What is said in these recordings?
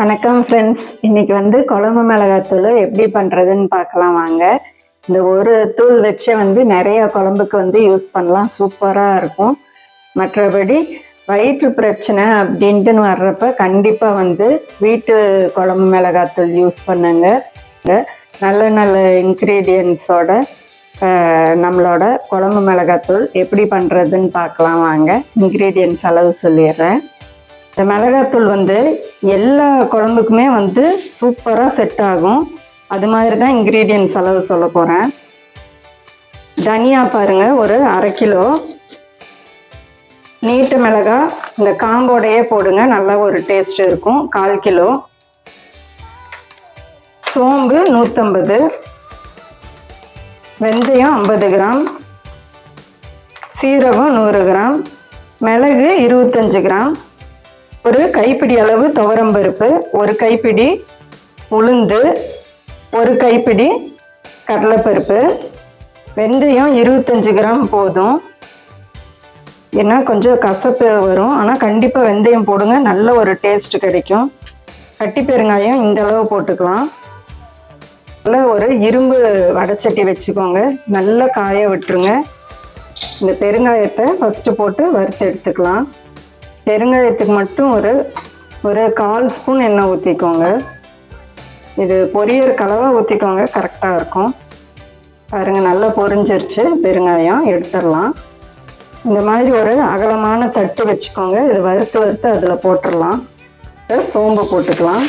வணக்கம் ஃப்ரெண்ட்ஸ் இன்னைக்கு வந்து குழம்பு மிளகாத்தூள் எப்படி பண்ணுறதுன்னு பார்க்கலாம் வாங்க. இந்த ஒரு தூள் வச்சு வந்து நிறைய குழம்புக்கு வந்து யூஸ் பண்ணலாம். சூப்பராக இருக்கும். மற்றபடி வயிற்று பிரச்சனை அப்படின்ட்டுன்னு வர்றப்ப கண்டிப்பாக வந்து வீட்டு குழம்பு மிளகாத்தூள் யூஸ் பண்ணுங்க. நல்ல நல்ல இன்க்ரீடியன்ஸோட நம்மளோட குழம்பு மிளகாத்தூள் எப்படி பண்ணுறதுன்னு பார்க்கலாம் வாங்க. இன்க்ரீடியன்ஸ் அளவு சொல்லிடுறேன். இந்த மிளகாத்தூள் வந்து எல்லா குழம்புக்குமே வந்து சூப்பராக செட் ஆகும். அது மாதிரி தான் இன்க்ரீடியன்ஸ் அளவு சொல்ல போகிறேன் தனியா பாருங்கள் ஒரு அரை கிலோ. நீட்டு மிளகா இந்த காம்போடையே போடுங்க நல்லா ஒரு டேஸ்ட் இருக்கும் கால் கிலோ. சோம்பு நூற்றம்பது வெந்தயம் ஐம்பது கிராம். சீரகம் நூறு கிராம். மிளகு இருபத்தஞ்சு கிராம். ஒரு கைப்பிடி அளவு துவரம்பருப்பு ஒரு கைப்பிடி உளுந்து ஒரு கைப்பிடி கடலைப்பருப்பு. வெந்தயம் இருபத்தஞ்சி கிராம் போதும். ஏன்னா கொஞ்சம் கசப்பு வரும். ஆனால் கண்டிப்பாக வெந்தயம் போடுங்க. நல்ல ஒரு டேஸ்ட் கிடைக்கும். கட்டி பெருங்காயம் இந்த அளவு போட்டுக்கலாம். நல்ல ஒரு இரும்பு வடைச்சட்டி வச்சுக்கோங்க. நல்லா காய விட்டுருங்க. இந்த பெருங்காயத்தை ஃபஸ்ட்டு போட்டு வறுத்து எடுத்துக்கலாம். பெருங்காயத்துக்கு மட்டும் ஒரு ஒரு கால் ஸ்பூன் எண்ணெய் ஊற்றிக்கோங்க இது பொரியற கலவை ஊற்றிக்கோங்க கரெக்டாக இருக்கும். பாருங்க நல்லா பொரிஞ்சிருச்சு. பெருங்காயம் எடுத்துடலாம். இந்த மாதிரி ஒரு அகலமான தட்டு வச்சுக்கோங்க. இது வறுத்து வறுத்து அதில் போட்டுடலாம். சோம்பு போட்டுக்கலாம்.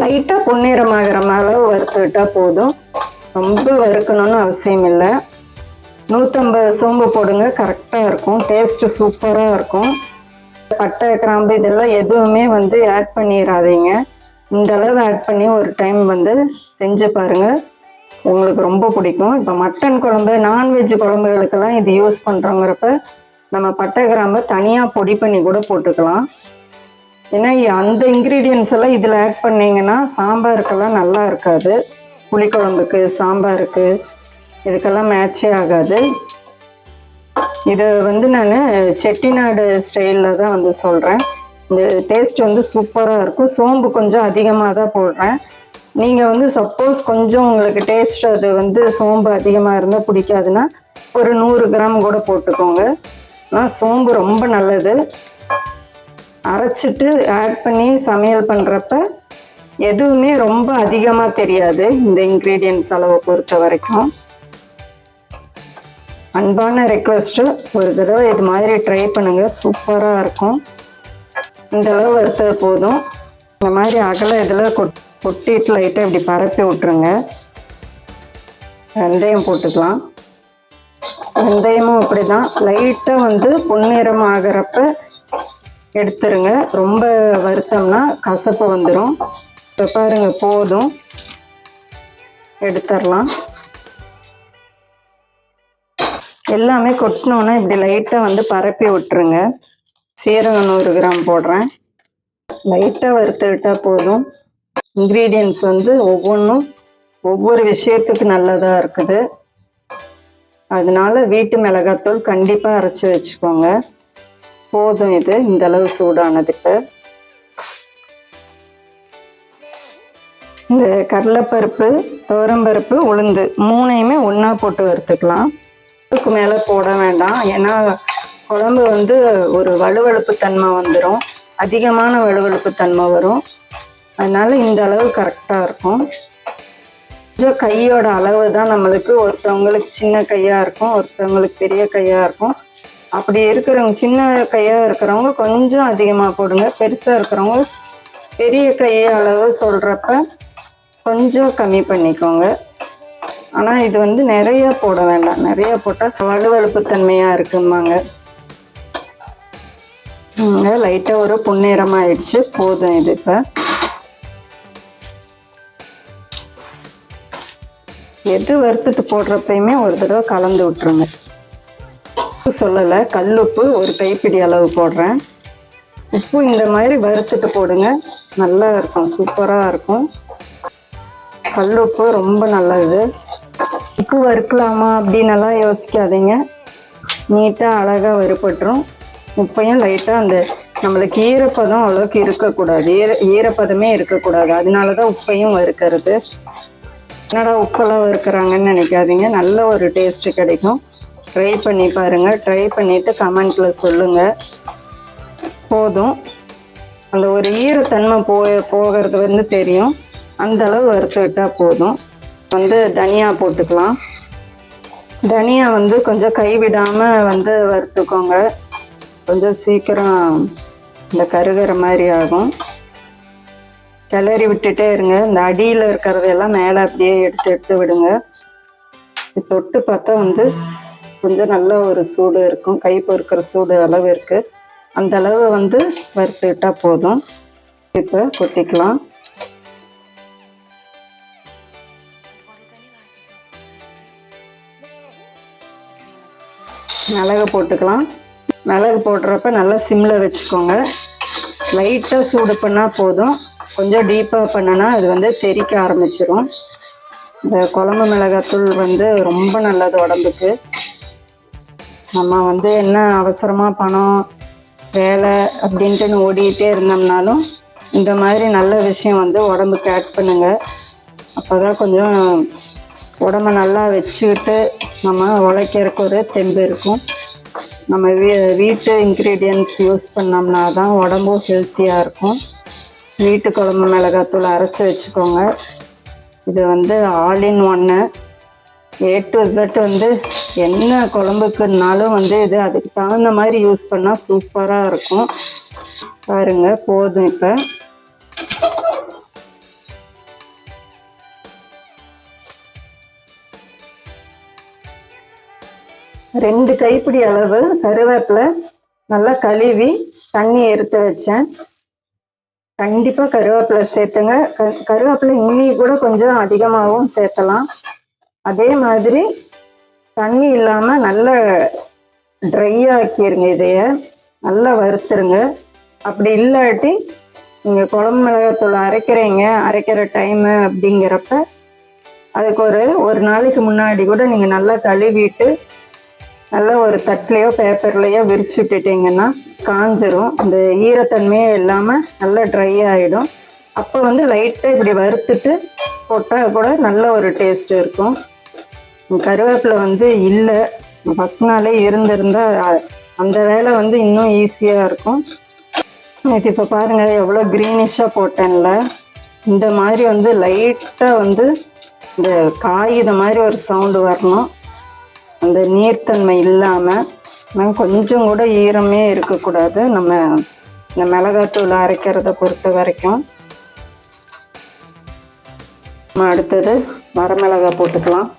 லைட்டாக பொன்னிறமாகிற அளவு வறுத்து விட்டால் போதும். ரொம்ப வறுக்கணும்னு அவசியம் இல்லை. நூற்றம்பது சோம்பு போடுங்க கரெக்டாக இருக்கும். டேஸ்ட்டு சூப்பராக இருக்கும். பட்டை கிராம்பு இதெல்லாம் எதுவுமே வந்து ஆட் பண்ணிடாதீங்க இந்த அளவு ஆட் பண்ணி ஒரு டைம் வந்து செஞ்சு பாருங்கள் உங்களுக்கு ரொம்ப பிடிக்கும். இப்போ மட்டன் குழம்பு நான்வெஜ் குழம்புகளுக்கெல்லாம் இது யூஸ் பண்ணுறோங்கிறப்ப நம்ம பட்டை கிராம்பை தனியாக பொடி பண்ணி கூட போட்டுக்கலாம். ஏன்னா அந்த இன்க்ரீடியன்ஸ் எல்லாம் இதில் ஆட் பண்ணிங்கன்னா சாம்பாருக்கெல்லாம் நல்லா இருக்காது. புளிக்குழம்புக்கு சாம்பாருக்கு இதுக்கெல்லாம் மேட்சே ஆகாது. இது வந்து நான் செட்டிநாடு ஸ்டைலில் தான் வந்து சொல்கிறேன் இந்த டேஸ்ட் வந்து சூப்பராக இருக்கும். சோம்பு கொஞ்சம் அதிகமாக தான் போடுறேன். நீங்கள் வந்து சப்போஸ் கொஞ்சம் உங்களுக்கு டேஸ்ட் அது வந்து சோம்பு அதிகமாக இருந்தால் பிடிக்காதுன்னா ஒரு நூறு கிராம் கூட போட்டுக்கோங்க. ஆனால் சோம்பு ரொம்ப நல்லது. அரைச்சிட்டு ஆட் பண்ணி சமையல் பண்ணுறப்ப எதுவுமே ரொம்ப அதிகமாக தெரியாது இந்த இன்க்ரீடியன்ஸ் அளவை பொறுத்த வரைக்கும். அன்பான ரெக்வஸ்ட்டு ஒரு தடவை இது மாதிரி ட்ரை பண்ணுங்கள் சூப்பராக இருக்கும். இந்த அளவு வறுத்தது போதும். இந்த மாதிரி அகல இதில் கொட் கொட்டிட்டு லைட்டாக இப்படி பரப்பி விட்ருங்க வெந்தயம் போட்டுக்கலாம். வெந்தயமும் அப்படி தான் லைட்டாக வந்து பொன்னிறம் ஆகிறப்ப எடுத்துருங்க. ரொம்ப வருத்தம்னா கசப்பு வந்துடும் இப்போ பாருங்கள் போதும். எடுத்துடலாம் எல்லாமே கொட்டினோன்னா இப்படி லைட்டாக வந்து பரப்பி விட்டுருங்க. சீரகம் நூறு கிராம் போடுறேன். லைட்டாக வறுத்துக்கிட்டால் போதும். இன்க்ரீடியன்ஸ் வந்து ஒவ்வொன்றும் ஒவ்வொரு விஷயத்துக்கு நல்லதாக இருக்குது. அதனால வீட்டு மிளகாத்தூள் கண்டிப்பாக அரைச்சி வச்சுக்கோங்க. போதும் இது இந்த அளவு சூடானதுக்கு இந்த கடலைப்பருப்பு துவரம்பருப்பு உளுந்து மூணையுமே ஒன்றா போட்டு வறுத்துக்கலாம். அதுக்கு மேலே போட வேண்டாம். ஏன்னா குழம்பு வந்து ஒரு வலுவழுப்பு தன்மை வந்துடும் அதிகமான வலுவழுப்பு தன்மை வரும். அதனால இந்த அளவு கரெக்டாக இருக்கும். கொஞ்சம் கையோட அளவு தான் நம்மளுக்கு. ஒருத்தவங்களுக்கு சின்ன கையாக இருக்கும் ஒருத்தவங்களுக்கு பெரிய கையாக இருக்கும். அப்படி இருக்கிறவங்க சின்ன கையாக இருக்கிறவங்க கொஞ்சம் அதிகமாக போடுங்க. பெருசாக இருக்கிறவங்க பெரிய கையை அளவு சொல்கிறப்ப கொஞ்சம் கம்மி பண்ணிக்கோங்க. ஆனால் இது வந்து நிறைய போட வேண்டாம். நிறைய போட்டால் வலுவழுப்பு தன்மையாக இருக்குமாங்க லைட்டாக ஒரு பொன்னிறம் ஆயிடுச்சு. போதும் இது இப்போ. எது வறுத்துட்டு போடுறப்பயுமே ஒரு தடவை கலந்து விட்டுருங்க. உப்பு சொல்லலை கல்லுப்பு ஒரு கைப்பிடி அளவு போடுறேன். உப்பு இந்த மாதிரி வறுத்துட்டு போடுங்க. நல்லா இருக்கும் சூப்பராக இருக்கும். கல்லுப்பு ரொம்ப நல்லது. உப்பு வறுக்கலாமா அப்படின்னெல்லாம் யோசிக்காதீங்க. நீட்டாக அழகாக வறுபட்டுரும். உப்பையும் லைட்டாக அந்த நம்மளுக்கு ஈரப்பதம் அவ்வளோக்கு இருக்கக்கூடாது. ஈர ஈரப்பதமே இருக்கக்கூடாது. அதனால தான் உப்பையும் வறுக்கிறது. என்னடா உப்பெல்லாம் வறுக்கிறாங்கன்னு நினைக்காதீங்க. நல்ல ஒரு டேஸ்ட்டு கிடைக்கும். ட்ரை பண்ணி பாருங்கள் ட்ரை பண்ணிவிட்டு கமெண்ட்டில் சொல்லுங்கள் போதும். அந்த ஒரு ஈரத்தன்மை போ போகிறது வந்து தெரியும். அந்தளவு வறுத்து விட்டால் போதும். வந்து தனியா போட்டுக்கலாம். தனியா வந்து கொஞ்சம் கைவிடாம வந்து வறுத்துக்கோங்க. கொஞ்சம் சீக்கிரம் இந்த கருகிற மாதிரி ஆகும். கிளறி விட்டுட்டே இருங்க. இந்த அடியில் இருக்கிறதெல்லாம் மேலே அப்படியே எடுத்து எடுத்து விடுங்க. தொட்டு பார்த்தா வந்து கொஞ்சம் நல்ல ஒரு சூடு இருக்கும். கை பொறுக்கிற சூடு அளவு இருக்குது அந்த அளவு வந்து வறுத்துக்கிட்டால் போதும். இப்போ கொட்டிக்கலாம். மிளகு போட்டுக்கலாம். மிளகு போடுறப்ப நல்லா சிம்மில் வச்சுக்கோங்க. லைட்டாக சூடு பண்ணால் போதும். கொஞ்சம் டீப்பாக பண்ணனா அது வந்து தெறிக்க ஆரம்பிச்சிடும் இந்த குழம்பு மிளகாத்தூள் வந்து ரொம்ப நல்லது உடம்புக்கு. நம்ம வந்து என்ன அவசரமாக பணம் வேலை அப்படின்ட்டுன்னு ஓடிக்கிட்டே இருந்தோம்னாலும் இந்த மாதிரி நல்ல விஷயம் வந்து உடம்புக்கு ஆட் பண்ணுங்கள் அப்போ தான் கொஞ்சம் உடம்ப நல்லா வச்சுக்கிட்டு நம்ம உழைக்கிறதுக்கு ஒரு தெம்பு இருக்கும். நம்ம வீ வீட்டு இன்க்ரீடியன்ட்ஸ் யூஸ் பண்ணோம்னா தான் உடம்பும் ஹெல்த்தியாக இருக்கும். வீட்டு குழம்பு மிளகாத்தூள் அரைச்சி வச்சுக்கோங்க. இது வந்து ஆல் இன் ஒன்று ஏ டு இசட் வந்து என்ன குழம்புக்குனாலும் வந்து இது அதுக்கு தகுந்த மாதிரி யூஸ் பண்ணால் சூப்பராக இருக்கும். பாருங்க போதும் இப்போ. ரெண்டு கைப்பிடி அளவு கருவேப்பிலை நல்லா கழுவி தண்ணி எடுத்து வச்சேன். கண்டிப்பாக கருவேப்பிலை சேர்த்துங்க. க கருவேப்பிலை இன்னி கூட கொஞ்சம் அதிகமாகவும் சேர்த்தலாம் அதே மாதிரி தண்ணி இல்லாமல் நல்ல ட்ரை ஆக்கிடுங்க இதைய. நல்லா வறுத்துருங்க. அப்படி இல்லாட்டி நீங்கள் குழம்பு மிளகாத்தூள் அரைக்கிறீங்க அரைக்கிற டைமு அப்படிங்கிறப்ப அதுக்கு ஒரு ஒரு நாளைக்கு முன்னாடி கூட நீங்கள் நல்லா கழுவிட்டு நல்லா ஒரு தட்டிலையோ பேப்பர்லையோ விரிச்சு விட்டுட்டீங்கன்னா காஞ்சிரும். அந்த ஈரத்தன்மையே இல்லாமல் நல்லா ட்ரை ஆகிடும் அப்போ வந்து லைட்டாக இப்படி வறுத்துட்டு போட்டால் கூட நல்ல ஒரு டேஸ்ட் இருக்கும். கருவேப்பிலை வந்து இல்லை. ஃபஸ்ட் நாளே இருந்திருந்தால் அந்த வேலை வந்து இன்னும் ஈஸியாக இருக்கும். இது இப்போ பாருங்கள் எவ்வளோ க்ரீனிஷாக போட்டேன்ல. இந்த மாதிரி வந்து லைட்டாக வந்து இந்த காய் இந்த மாதிரி ஒரு சவுண்டு வரணும். அந்த நீர்த்தன்மை இல்லாமல் கொஞ்சம் கூட ஈரமே இருக்கக்கூடாது. நம்ம இந்த மிளகாத்தூள் அரைக்கிறத பொறுத்த வரைக்கும். நம்ம அடுத்தது வரமிளகாய் போட்டுக்கலாம்.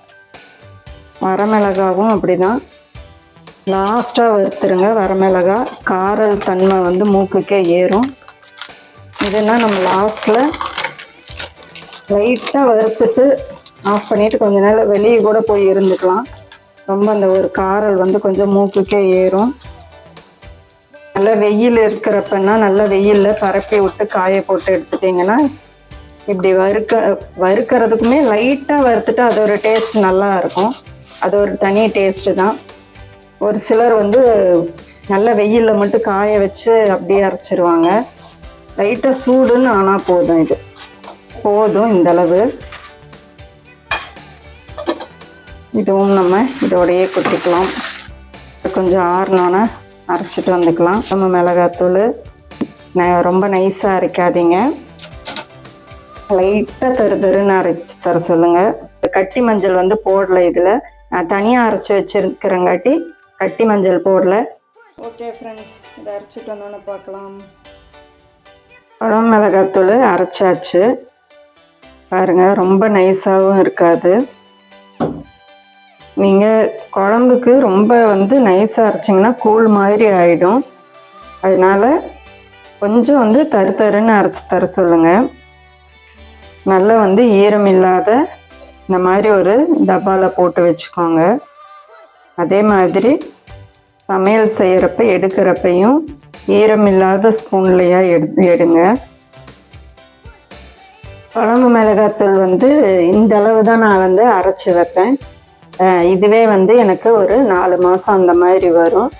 வரமிளகாவும் அப்படிதான். லாஸ்ட்டாக வறுத்துருங்க வரமிளகா. கார தன்மை வந்து மூக்குக்கே ஏறும். இதெல்லாம் நம்ம லாஸ்ட்டில் லைட்டாக வறுத்துட்டு ஆஃப் பண்ணிவிட்டு கொஞ்ச நேரம் வெளியே கூட போய் இருந்துக்கலாம். ரொம்ப அந்த ஒரு காரல் வந்து கொஞ்சம் மூக்குக்கே ஏறும். நல்லா வெயில் இருக்கிறப்பன்னா நல்லா வெயிலில் பரப்பி விட்டு காய போட்டு எடுத்துட்டிங்கன்னா இப்படி வறுக்க வறுக்கிறதுக்குமே லைட்டாக வறுத்துட்டு அது ஒரு டேஸ்ட் நல்லா இருக்கும். அது ஒரு தனி டேஸ்ட்டு தான். ஒரு சிலர் வந்து நல்ல வெயிலில் மட்டும் காய வச்சு அப்படியே அரைச்சிருவாங்க. லைட்டாக சூடுன்னு ஆனால் போதும் இது. போதும் இந்த இதுவும் நம்ம இதோடையே கொட்டிக்கலாம். கொஞ்சம் ஆறினோன்னே அரைச்சிட்டு வந்துக்கலாம். நம்ம மிளகாத்தூள் ந- ரொம்ப நைஸாக அரைக்காதீங்க. லைட்டாக தரு தருன்னு அரைச்சி தர சொல்லுங்கள் கட்டி மஞ்சள் வந்து போடல இதில். நான் தனியாக அரைச்சி வச்சிருக்கிறங்காட்டி கட்டி மஞ்சள் போடல. ஓகே ஃப்ரெண்ட்ஸ் இதை அரைச்சிட்டு வந்தோன்னே பார்க்கலாம். குழம்பு மிளகாத்தூள் அரைச்சாச்சு. பாருங்கள் ரொம்ப நைஸாகவும் இருக்காது. நீங்கள் குழம்புக்கு ரொம்ப வந்து நைஸாக அரைச்சிங்கன்னா கூழ் மாதிரி ஆகிடும் அதனால் கொஞ்சம் வந்து தரு தருன்னு அரைச்சி தர சொல்லுங்கள் நல்லா வந்து ஈரம் இல்லாத இந்த மாதிரி ஒரு டப்பாவில் போட்டு வச்சுக்கோங்க. அதே மாதிரி சமையல் செய்கிறப்ப எடுக்கிறப்பையும் ஈரம் இல்லாத ஸ்பூன்லையா எடு எடுங்க. குழம்பு மிளகாத்தூள் வந்து இந்த அளவு தான் நான் வந்து அரைச்சி வைப்பேன். இதுவே வந்து எனக்கு ஒரு நாலு மாதம் அந்த மாதிரி வரும்.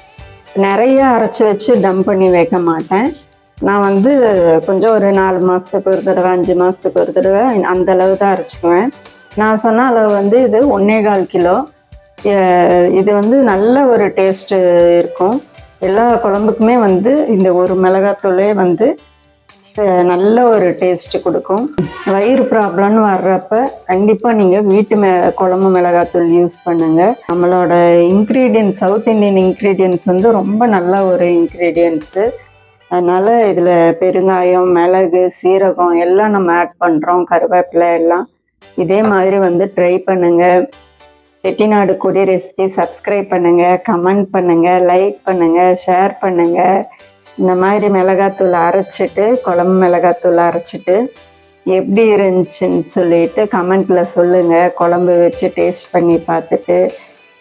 நிறைய அரைச்சி வச்சு டம்ப் பண்ணி வைக்க மாட்டேன். நான் வந்து கொஞ்சம் ஒரு நாலு மாதத்துக்கு ஒரு தடவை அஞ்சு மாதத்துக்கு ஒரு தடவை அந்த அளவு தான் அரைச்சிக்குவேன். நான் சொன்ன அளவு வந்து இது ஒன்றே கால் கிலோ. இது வந்து நல்ல ஒரு டேஸ்ட்டு இருக்கும். எல்லா குழம்புக்குமே வந்து இந்த ஒரு மிளகாத்தூளே வந்து நல்ல ஒரு டேஸ்ட் கொடுக்கும். வயிறு ப்ராப்ளம்னு வர்றப்ப கண்டிப்பாக நீங்கள் வீட்டு மெ குழம்பு மிளகாத்தூள் யூஸ் பண்ணுங்கள் நம்மளோட இன்க்ரீடியன்ஸ் சவுத் இந்தியன் இன்க்ரீடியன்ஸ் வந்து ரொம்ப நல்ல ஒரு இன்க்ரீடியன்ஸு அதனால் இதில் பெருங்காயம் மிளகு சீரகம் எல்லாம் நம்ம ஆட் பண்ணுறோம் கருவேப்பிலை எல்லாம். இதே மாதிரி வந்து ட்ரை பண்ணுங்கள் செட்டிநாடு கொடி ரெசிபி சப்ஸ்கிரைப் பண்ணுங்கள் கமெண்ட் பண்ணுங்கள் லைக் பண்ணுங்கள் ஷேர் பண்ணுங்கள் இந்த மாதிரி மிளகாத்தூள் அரைச்சிட்டு குழம்பு மிளகாத்தூள் அரைச்சிட்டு எப்படி இருந்துச்சுன்னு சொல்லிட்டு கமெண்ட்டில் சொல்லுங்கள் குழம்பு வச்சு டேஸ்ட் பண்ணி பார்த்துட்டு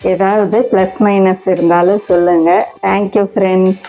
ஏதாவது ப்ளஸ் மைனஸ் இருந்தாலும் சொல்லுங்கள் தேங்க்யூ ஃப்ரெண்ட்ஸ்